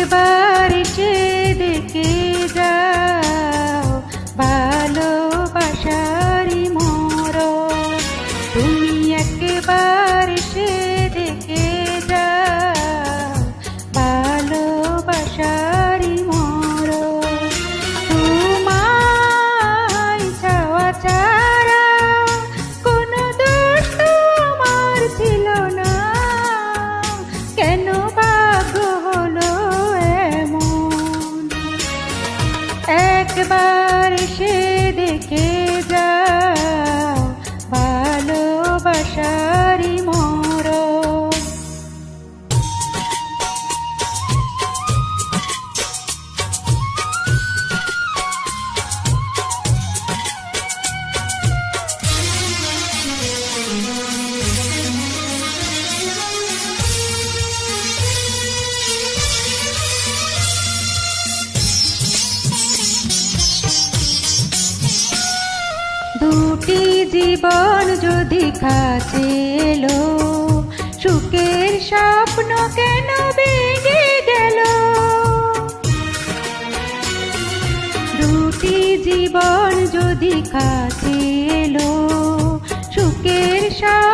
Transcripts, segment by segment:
एक बार ये देखे. একবার এসে দেখে জীবন যদি কাছে এলো, সুখের স্বপ্ন কেন ভেঙে গেল? দুটি জীবন যদি কাছে এলো, সুখের স্বপ্ন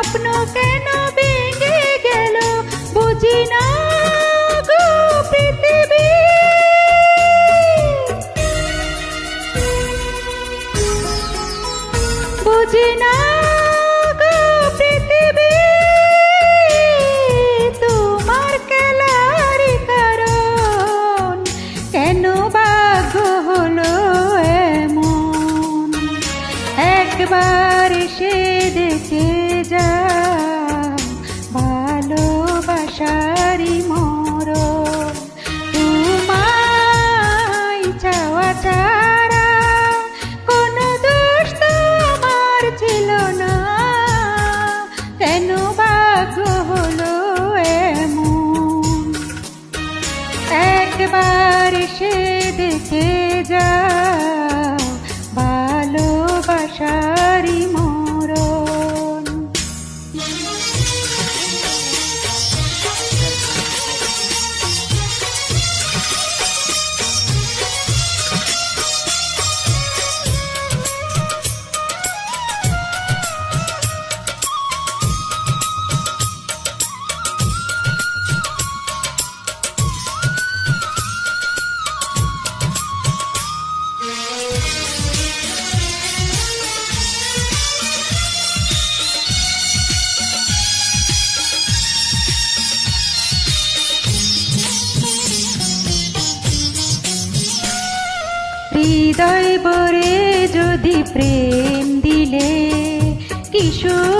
bye. যদি প্রেম দিলে কিশোর